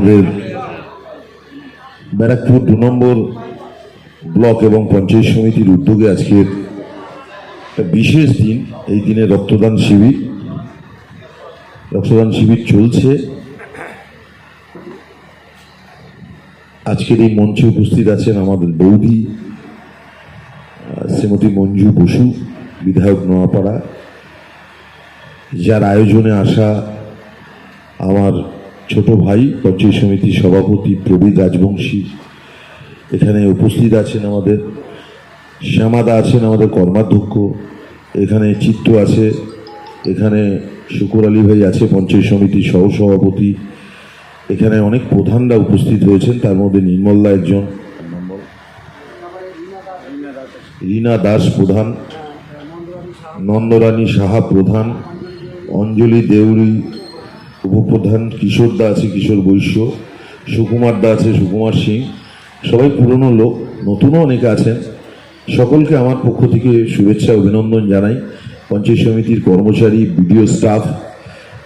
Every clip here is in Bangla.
আমাদের ব্যারাকপুর দু নম্বর ব্লক এবং পঞ্চায়েত সমিতির উদ্যোগে আজকের একটা বিশেষ দিন। এই দিনে রক্তদান শিবির। রক্তদান শিবির চলছে। আজকের এই মঞ্চে উপস্থিত আছেন আমাদের বৌদি শ্রীমতী মঞ্জু বসু, বিধায়ক নোয়াপাড়া। যার আয়োজনে আসা আমার ছোট ভাই, পঞ্চায়েত সমিতির সভাপতি প্রবীর রাজবংশী এখানে উপস্থিত আছেন আমাদের। শ্যামাদা আছেন আমাদের কর্মাধ্যক্ষ, এখানে চিত্ত আছে, এখানে শুকুর আলী ভাই আছে পঞ্চায়েত সমিতির সহসভাপতি। এখানে অনেক প্রধানরা উপস্থিত হয়েছেন তার মধ্যে নির্মলদা একজন। রীনা দাস প্রধান, নন্দরানী সাহা প্রধান, অঞ্জলি দেউরি উপপ্রধান কিশোর দা আছে, কিশোর বৈশ্য, সুকুমার দা আছে, সুকুমার সিং। সবাই পুরনো লোক, নতুনও অনেকে আছেন। সকলকে আমার পক্ষ থেকে শুভেচ্ছা, অভিনন্দন জানাই। পঞ্চায়েত সমিতির কর্মচারী, বিডিও স্টাফ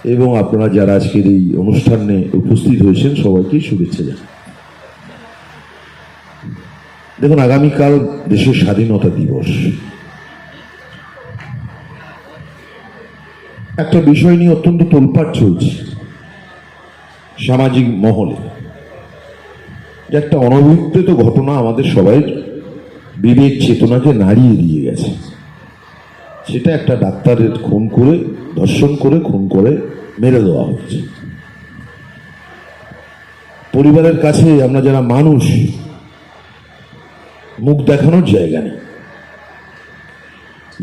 এবং আপনারা যারা আজকের এই অনুষ্ঠানে উপস্থিত হয়েছেন, সবাইকে শুভেচ্ছা জানাই। দেখুন, আগামীকাল দেশের স্বাধীনতা দিবস। একটা বিষয় নিয়ে অত্যন্ত তোলপাট চলছে সামাজিক মহলে। একটা অনভিপ্রেত ঘটনা আমাদের সবাই বিবেক চেতনাকে নাড়িয়ে দিয়ে গেছে। সেটা একটা ডাক্তারের খুন করে, ধর্ষণ করে, খুন করে মেরে দেওয়া হচ্ছে পরিবারের কাছে আমরা যারা মানুষ, মুখ দেখানোর জায়গা নেই।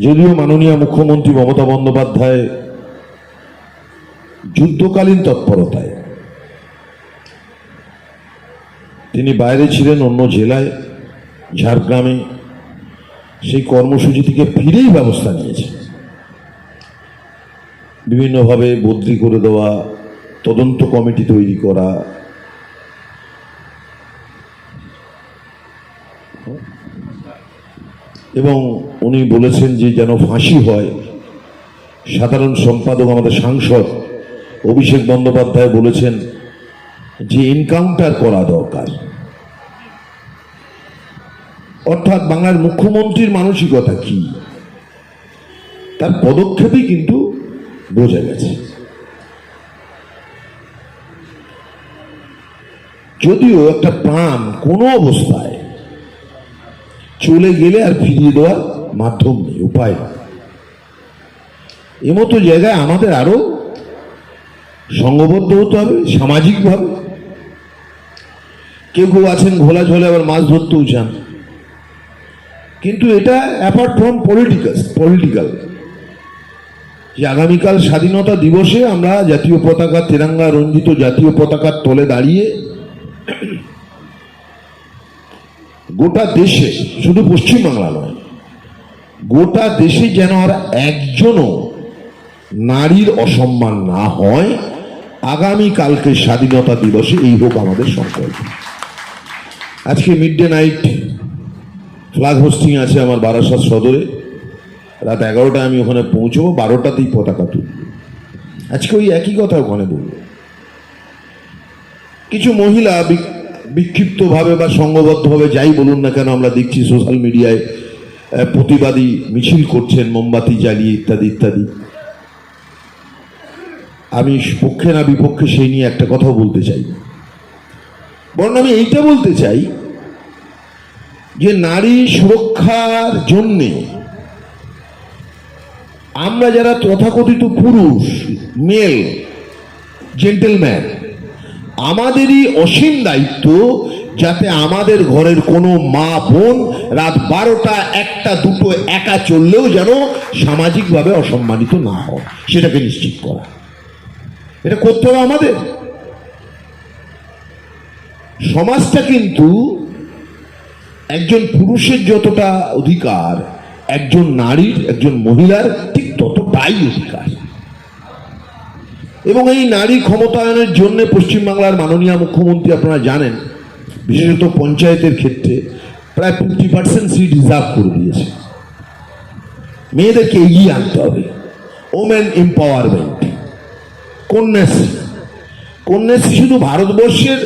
যদিও মাননীয় মুখ্যমন্ত্রী মমতা বন্দ্যোপাধ্যায় যুদ্ধকালীন তৎপরতায়। তিনি বাইরে ছিলেন অন্য জেলায়, ঝাড়গ্রামে। সেই কর্মসূচি থেকে ফিরেই ব্যবস্থা নিয়েছে বিভিন্নভাবে বদলি করে দেওয়া, তদন্ত কমিটি তৈরি করা। এবং উনি বলেছেন যে যেন ফাঁসি হয়। সাধারণ সম্পাদক, আমাদের সাংসদ অভিষেক বন্দ্যোপাধ্যায় বলেছেন যে এনকাউন্টার করা দরকার। অর্থাৎ বাংলার মুখ্যমন্ত্রীর মানসিকতা কি? তার পদক্ষেপই কিন্তু বোঝা গেছে। যদিও একটা প্রাণ কোনো অবস্থায় চলে গেলে আর ফিরিয়ে দেওয়ার মাধ্যম নেই, উপায় এমতো জায়গায় আমাদের আরও সংঘবদ্ধ হতে হবে, সামাজিকভাবে। কেউ কেউ আছেন ঘোলা ঝোলে, আবার মাছ ধরতেও চান। কিন্তু এটা অ্যাপার্ট ফ্রম পলিটিক্যাল পলিটিক্যাল যে আগামীকাল স্বাধীনতা দিবসে আমরা জাতীয় পতাকা, তেরাঙ্গা রঞ্জিত জাতীয় পতাকার তলে দাঁড়িয়ে গোটা দেশে, শুধু পশ্চিমবাংলা নয়, গোটা দেশে যেন আর একজনও নারীর অসম্মান না হয় আগামী কালকে স্বাধীনতা দিবসে এই হোক আমাদের সংকল্প। আজকে mid day night flag hosting আছে আমার বারাসাত সদরে। রাত এগারোটায় আমি ওখানে পৌঁছবো, বারোটাতেই পতাকা তুলব। আজকে ওই একই কথা ওখানে বলব কিছু মহিলা বিক্ষিপ্তভাবে বা সংঘবদ্ধভাবে যাই বলুন না কেন, আমরা দেখছি সোশ্যাল মিডিয়ায় প্রতিবাদী মিছিল করছেন, মোমবাতি জ্বালিয়ে ইত্যাদি ইত্যাদি। আমি পক্ষে না বিপক্ষে সেই নিয়ে একটা কথাও বলতে চাই। বরং আমি এইটা বলতে চাই যে নারী সুরক্ষার জন্যে আমরা যারা তথাকথিত পুরুষ, মেল, জেন্টেলম্যান, আমাদেরই অসীম দায়িত্ব যাতে আমাদের ঘরের কোনো মা বোন রাত বারোটা, একটা, দুটো, একা চললেও যেন সামাজিকভাবে অসম্মানিত না হয়। সেটাকে নিশ্চিত করা। এটা করতে হবে আমাদের। সমাজটা কিন্তু একজন পুরুষের যতটা অধিকার, একজন নারীর, একজন মহিলার ঠিক ততটাই অধিকার। এবং এই নারী ক্ষমতায়নের জন্য পশ্চিমবাংলার মাননীয় মুখ্যমন্ত্রী আপনারা জানেন, বিশেষত পঞ্চায়েতের ক্ষেত্রে প্রায় ফিফটি পার্সেন্ট সিট রিজার্ভ করে দিয়েছে। মেয়েদেরকে এগিয়ে আনতে হবে। Women empowerment Kanyashree. কন্যাশ্রী শুধু ভারতবর্ষের,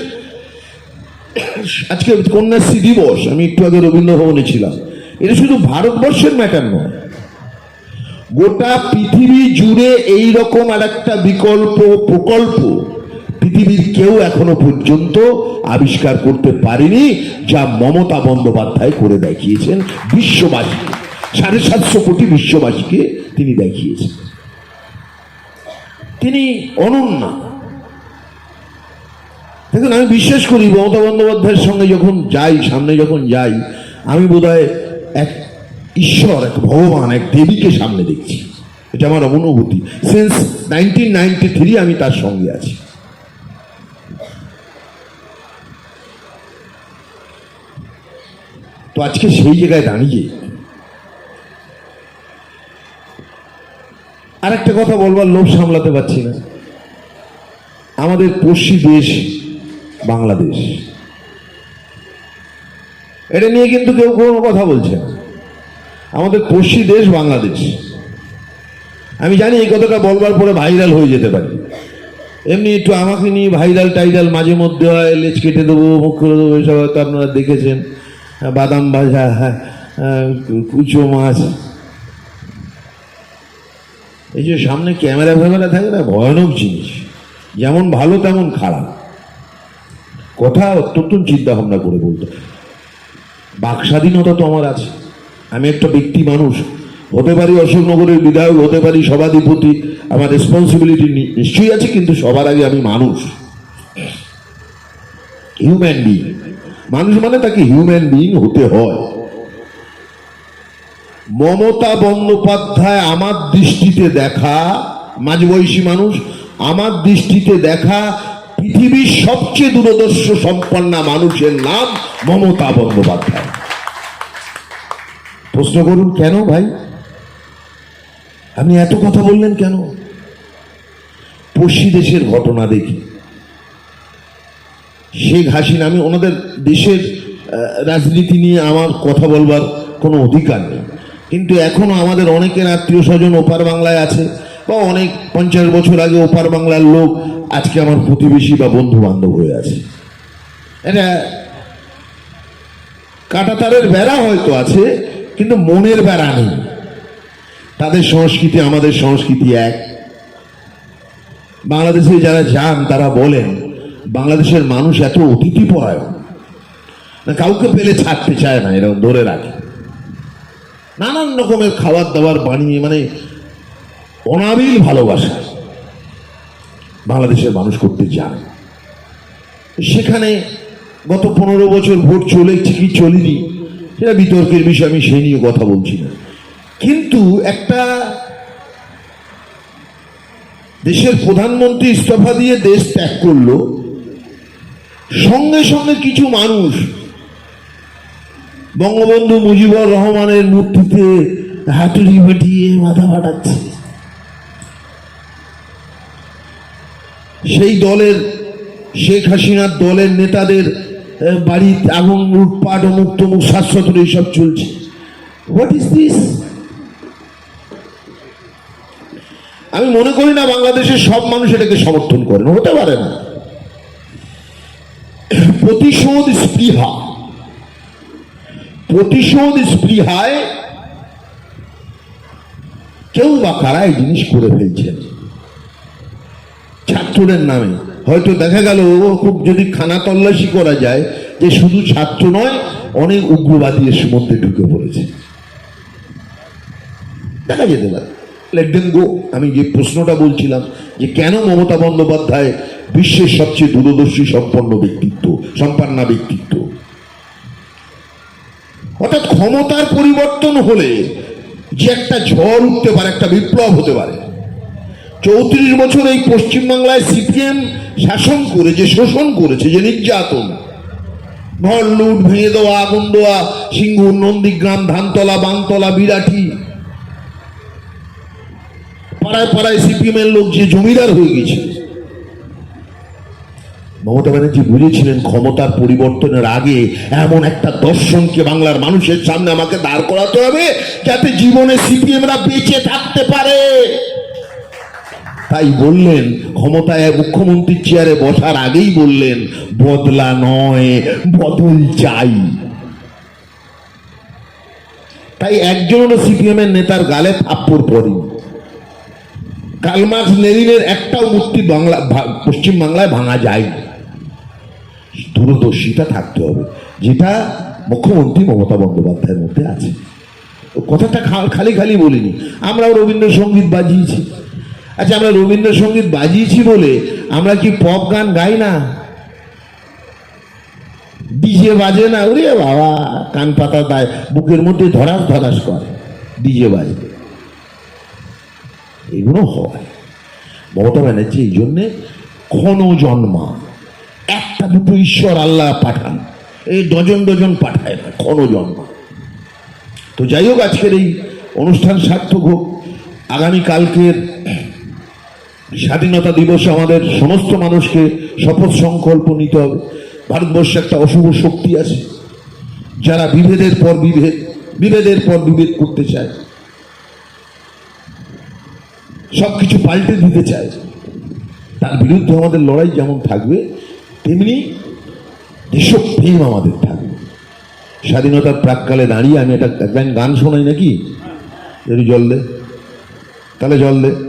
আজকে কন্যাশ্রী দিবস, আমি একটু আগে রবীন্দ্র ভবনে ছিলাম। এটা শুধু ভারতবর্ষের ম্যাটার নয়। গোটা পৃথিবী জুড়ে এই রকম আর একটা বিকল্প, প্রকল্প পৃথিবীর কেউ এখনও পর্যন্ত আবিষ্কার করতে পারেনি, যা মমতা বন্দ্যোপাধ্যায় করে দেখিয়েছেন বিশ্ববাসীকে। সাড়ে সাতশো কোটি বিশ্ববাসীকে তিনি দেখিয়েছেন। তিনি অনন্যা। দেখুন, আমি বিশ্বাস করি, মমতা বন্দ্যোপাধ্যায়ের সঙ্গে যখন যাই, সামনে যখন যাই, আমি বোধহয় এক ঈশ্বর, এক ভগবান, এক দেবীকে সামনে দেখছি। এটা আমার অনুভূতি। সিন্স নাইনটিন নাইনটি থ্রি আমি তার সঙ্গে আছি। তো আজকে সেই জায়গায় দাঁড়িয়ে আর একটা কথা বলবার লোভ সামলাতে পারছি না। আমাদের পড়শি দেশ বাংলাদেশ। এটা নিয়ে কিন্তু কেউ কোনো কথা বলছে আমাদের পড়শি দেশ বাংলাদেশ। আমি জানি এই কথাটা বলবার পরে ভাইরাল হয়ে যেতে পারি। এমনি একটু আমাকে নিয়ে ভাইরাল টাইরাল মাঝে মধ্যে হয় লেজ কেটে দেবো মুখ করে দেবো এসব হয়তো আপনারা দেখেছেন। বাদাম ভাজা হ্যাঁ, কুচো মাছ এই যে সামনে ক্যামেরা ফ্যামেরা থাকে না, ভয়ানক জিনিস। যেমন ভালো, তেমন খারাপ। কথা অত্যন্ত চিন্তা ভাবনা করে বলতে। বাক স্বাধীনতা তো আমার আছে। আমি একটা ব্যক্তি মানুষ। হতে পারি অশোকনগরের বিধায়ক, হতে পারি সভাধিপতি। আমার রেসপন্সিবিলিটি নিশ্চয়ই আছে, কিন্তু সবার আগে আমি মানুষ। হিউম্যান বিং মানুষ মানে তাকে হিউম্যান বিং হতে হয়। মমতা বন্দ্যোপাধ্যায় আমার দৃষ্টিতে দেখা, মাঝবয়সী মানুষ, আমার দৃষ্টিতে দেখা পৃথিবীর সবচেয়ে দূরদর্শ সম্পন্না মানুষের নাম মমতা বন্দ্যোপাধ্যায়। প্রশ্ন করুন, কেন ভাই? আপনি এত কথা বললেন কেন? পড়শি দেশের ঘটনা দেখি। শেখ হাসিনা, আমি ওনাদের দেশের রাজনীতি নিয়ে আমার কথা বলবার কোনো অধিকার নেই। কিন্তু এখনও আমাদের অনেকের আত্মীয় স্বজন ওপার বাংলায় আছে, বা অনেক পঞ্চাশ বছর আগে ওপার বাংলার লোক আজকে আমার প্রতিবেশী বা বন্ধু বান্ধব হয়ে আছে। এটা কাটাতারের বেড়া হয়তো আছে, কিন্তু মনের বেড়া নেই। তাদের সংস্কৃতি আমাদের সংস্কৃতি এক। বাংলাদেশে যারা যান, তারা বলেন, বাংলাদেশের মানুষ এত অতিথি পরায়ণ না কাউকে পেলে ছাড়তে চায় না, এরকম ধরে রাখে। নানান রকমের খাবার দাবার বানিয়ে মানে অনাবিল ভালোবাসা বাংলাদেশের মানুষ করতে জানে। সেখানে গত পনেরো বছর ভোট চলেছে কি চলেনি। সেটা বিতর্কের বিষয়, আমি সেই নিয়ে কথা বলছি না। কিন্তু একটা দেশের প্রধানমন্ত্রী ইস্তফা দিয়ে দেশ ত্যাগ করল, সঙ্গে সঙ্গে কিছু মানুষ বঙ্গবন্ধু মুজিবুর রহমানের মূর্তিতে হাতুড়ি ফাটিয়ে মাথা ফাটাচ্ছে। সেই দলের, শেখ হাসিনার দলের নেতাদের বাড়িতে আগুন লুটপাট অমুক তমুক এইসব চলছে। হোয়াট ইজ দিস আমি মনে করি না বাংলাদেশের সব মানুষ এটাকে সমর্থন করেন হতে পারে না। প্রতিশোধ স্পৃহা। প্রতিশোধ স্পৃহায় কেউ বা কারা এই জিনিস করে ফেলছেন? ছাত্রদের নামে। হয়তো দেখা গেল খুব যদি খানা তল্লাশি করা যায়, যে শুধু ছাত্র নয়, অনেক উগ্রবাদী এর মধ্যে ঢুকে পড়েছে। দেখা যেতে পারে। লেট দেম গো আমি যে প্রশ্নটা বলছিলাম, যে কেন মমতা বন্দ্যোপাধ্যায় বিশ্বের সবচেয়ে দূরদর্শী, সম্পন্ন ব্যক্তিত্ব, সম্পন্না ব্যক্তিত্ব? অর্থাৎ ক্ষমতার পরিবর্তন হলে যে একটা ঝড় উঠতে পারে, একটা বিপ্লব হতে পারে। চৌত্রিশ বছর এই পশ্চিমবাংলায় সিপিএম শাসন করে, যে শোষণ করেছে, যে নির্যাতন, ঘর লুট, ভেঙে দেওয়া, আগুন দেওয়া, সিঙ্গুর নন্দীগ্রাম, ধানতলা বানতলা বিরাটি পাড়ায় পাড়ায় সিপিএম এর লোক যে জমিদার হয়ে গেছে মমতা ব্যানার্জি বুঝেছিলেন ক্ষমতার পরিবর্তনের আগে এমন একটা দর্শনকে বাংলার মানুষের সামনে আমাকে দাঁড় করাতে হবে যাতে জীবনে সিপিএমরা বেঁচে থাকতে পারে। তাই বললেন, ক্ষমতায় মুখ্যমন্ত্রীর চেয়ারে বসার আগেই বললেন, বদলা নয়, বদল চাই। তাই একজন সিপিএম এর নেতার গালে থাপ্পড় পড়ি কালমার্ক্স লেনিনের একটাও মূর্তি বাংলা ভা- পশ্চিম বাংলায় ভাঙা যায়। দূরদর্শিতা থাকতে হবে, যেটা মুখ্যমন্ত্রী মমতা বন্দ্যোপাধ্যায়ের মধ্যে আছে। কথাটা খালি খালি বলিনি আমরাও রবীন্দ্রসঙ্গীত বাজিয়েছি। আচ্ছা আমরা রবীন্দ্রসঙ্গীত বাজিয়েছি বলে আমরা কি পপ গান গাই না? ডিজে বাজে না? ওরে বাবা, কান পাতা দেয়, বুকের মধ্যে ধরাস ধরাস করে ডিজে বাজে। এগুলো হয়। মমতা ব্যানার্জি এই জন্যে ক্ষণ জন্মা একটা দুটো ঈশ্বর আল্লাহ পাঠান। এই ডজন ডজন পাঠায় না ক্ষণ জন্মা তো যাই হোক আজকের এই অনুষ্ঠান সার্থক হোক। আগামীকালকের স্বাধীনতা দিবসে আমাদের সমস্ত মানুষকে শপথ সংকল্প নিতে হবে। ভারতবর্ষে একটা অশুভ শক্তি আছে। যারা বিভেদের পর বিভেদ, বিভেদের পর বিভেদ করতে চায় সব কিছু পাল্টে দিতে চায়, তার বিরুদ্ধে আমাদের লড়াই যেমন থাকবে তেমনি দেশপ্রেম আমাদের থাকে। স্বাধীনতার প্রাককালে দাঁড়িয়ে আমি একটা একদিন গান শোনাই নাকি? একটু জল দে। তাহলে জল দে।